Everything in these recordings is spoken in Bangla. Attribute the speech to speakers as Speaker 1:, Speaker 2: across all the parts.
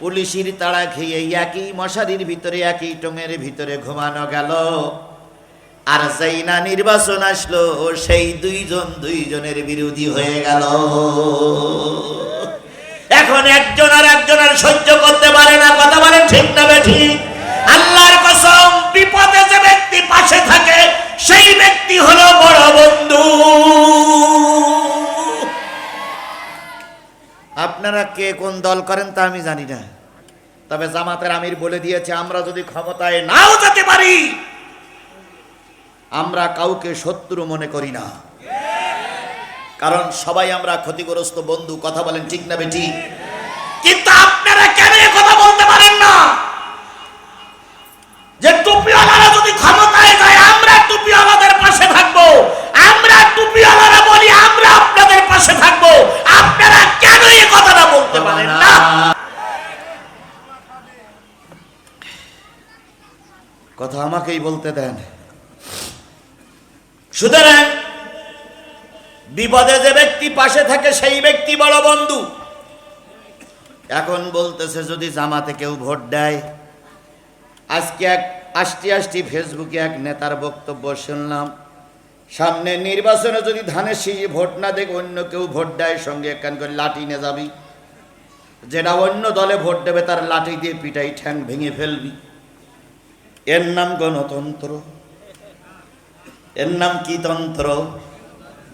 Speaker 1: পুলিশের তাড়া খেয়ে একই মশারির ভিতরে, একই টঙের ভিতরে ঘুমানো গেল। আর সেই না নির্বাচন আসলো, সেই দুইজন দুইজনের বিরোধী হয়ে গেল। এখন একজন আর একজন আর সহ্য করতে পারে না, কথা বলেন ঠিক না ঠিক আল্লাহর কসম, বিপদে যে ব্যক্তি পাশে থাকে, সেই ব্যক্তি হলো আপনারা কে কোন দল করেন তা আমি জানি না। তবে জামাতের আমির বলে দিয়েছে, আমরা যদি ক্ষমতায় নাও যেতে পারি, আমরা কাউকে শত্রু মনে করি না। কারণ সবাই আমরা ক্ষতিগ্রস্ত বন্ধু, কথা বলেন ঠিক না বেটি কিন্তু আমাকেই বলতে দেন। সুতরাং বিপদে যে ব্যক্তি পাশে থাকে, সেই ব্যক্তি বড় বন্ধু। এখন বলতেছে, যদি জামাতে কেউ ভোট দেয়, আজকে এক আষ্টি আষ্টি ফেসবুকে এক নেতার বক্তব্য শুনলাম, সামনে নির্বাচনে যদি ধানের শীষে ভোট না দেখ অন্য কেউ ভোট দেয়, সঙ্গে একখান করে লাঠি নিয়ে যাবি। যেটা অন্য দলে ভোট দেবে, তার লাঠি দিয়ে পিটাই ঠ্যাং ভেঙে ফেলবি। এর নাম গণতন্ত্র। এর নাম কি তন্ত্র?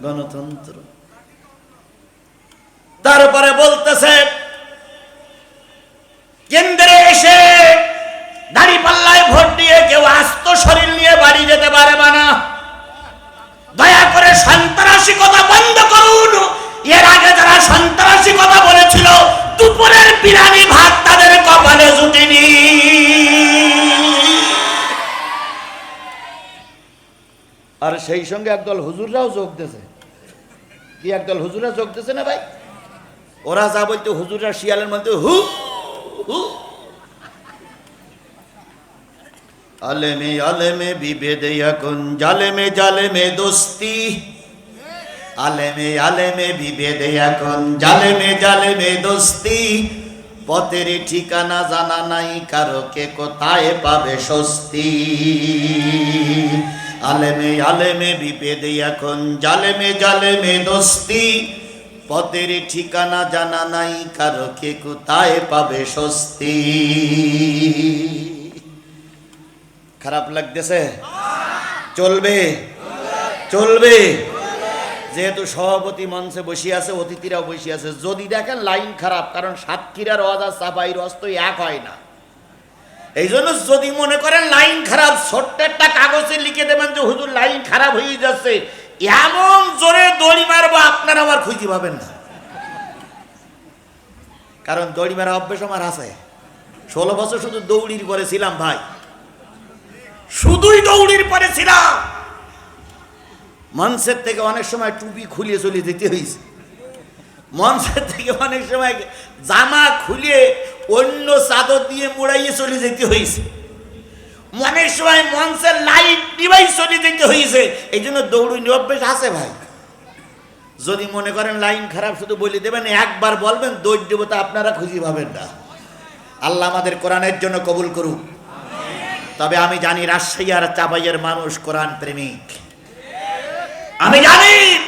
Speaker 1: গণতন্ত্র। তারপরে বলতেছে, কেন্দ্রে এসে দাড়ি পাল্লায় ভোট দিয়ে কেউ আস্ত শরীর নিয়ে বাড়ি যেতে পারবে না। দয়া করে সন্ত্রাসী কথা আর সেই সঙ্গে একদল হুজুররাও যোগ দিয়েছে। কি একদল হুজুরা যোগ দিয়েছে না ভাই? ওরা যা বলতো হুজুররা শিয়ালের মধ্যে হু হু। আলেমে আলেমে বিভেদে এখন, জালেমে জালেমে দোস্তি। আলেমে আলেমে বিভেদে এখন, জালেমে জালেমে দোস্তি। পথের ঠিকানা জানা নাই, কারও কে কোথায় পাবে স্বস্তি? আলেমে আলেমে বিভেদে এখন, জালেমে জালেমে দোস্তি। পথের ঠিকানা জানা নাই, কারও কে কোথায় পাবে স্বস্তি? খারাপ লাগতেছে? চলবে? চলবে। যেহেতু সভাপতি মঞ্চে বসে আছে, অতিথিরাও বসে আছে, যদি দেখেন লাইন খারাপ, কারণ সাতক্ষীরার রজ চাপাই রস তো এক হয় না। এই জন্য যদি মনে করেন লাইন খারাপ, ছোট্ট একটা কাগজে লিখে দেবেন যে, হুজুর, লাইন খারাপ হয়ে যাচ্ছে। এমন জোরে দড়ি মারবো, আপনারা আমার খুঁজে পাবেন না। কারণ দড়ি মারা অভ্যেস আমার আছে। ষোলো বছর শুধু দৌড়ির পরে ছিলাম, ভাই। শুধুই দৌড়ির পরে ছিলাম। মঞ্চের থেকে অনেক সময় টুপি খুলিয়ে চলে যেতে হয়েছে মঞ্চের থেকে অনেক সময় জামা খুলে অন্য চাদর দিয়ে মোড়াইয়ে চলে যেতে হয়েছে। অনেক সময় মঞ্চের লাইট ডিভাইস চলে যেতে হয়েছে। এই জন্য দৌড়ুনি অভ্যেস আছে ভাই। যদি মনে করেন লাইন খারাপ, শুধু বলে দেবেন, একবার বলবেন দৌড় দেবো তা আপনারা খুঁজে পাবেন না। আল্লাহ আমাদের কোরআনের জন্য কবুল করুক। তবে আমি জানি রাজশাহী আর চাপাইয়ের মানুষ কোরআন প্রেমিক। আমি জানি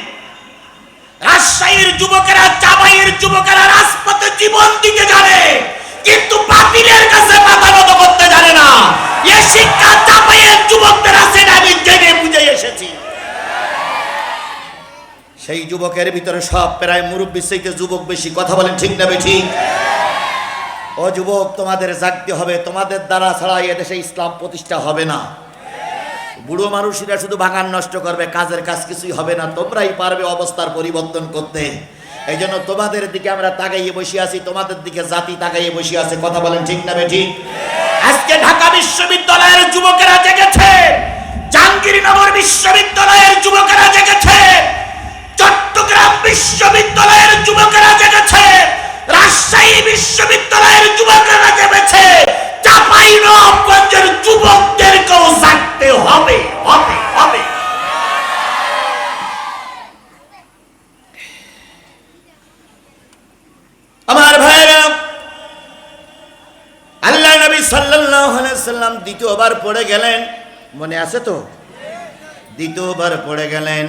Speaker 1: রাজশাহীর যুবকেরা, চাপাইয়ের যুবকেরা রাজপথে জীবন দিতে জানে কিন্তু বাতিলের কাছে মাথা নত করতে জানে না। এ শিক্ষা চাপাইয়ের যুবকদের আছে আমি জেনে বুঝে এসেছি। সেই যুবকের ভিতরে সব প্রায় মুরব্বী সেইতে যুবক বেশি। কথা বলেন ঠিক না বেশি ও যুবক, তোমাদের জাগতে হবে। তোমাদের দ্বারা ছাড়া এদেশে ইসলাম প্রতিষ্ঠা হবে না। বুড়ো মানুষেরা শুধু বাগান নষ্ট করবে, কাজের কাজ কিছুই হবে না। তোমরাই পারবে অবস্থার পরিবর্তন করতে। এই জন্য তোমাদের দিকে আমরা তাকাইয়ে বসে আছি, তোমাদের দিকে জাতি তাকাইয়ে বসে আছে। কথা বলেন ঠিক না বেঠিক আজকে ঢাকা বিশ্ববিদ্যালয়ের যুবকেরা জেগেছে, জাহাঙ্গীরনগর বিশ্ববিদ্যালয়ের যুবকেরা জেগেছে, চট্টগ্রাম বিশ্ববিদ্যালয়ের যুবকেরা জেগেছে, রাজশাহী বিশ্ববিদ্যালয়ের যুবকেরা জেগেছে চাপাই নবগঞ্জের যুবকদেরকেও জাগতে হবে হবে হবে আমার ভাইরা সাল্লাম দ্বিতীয়বার পড়ে গেলেন। মনে আছে তো? দ্বিতীয়বার পড়ে গেলেন।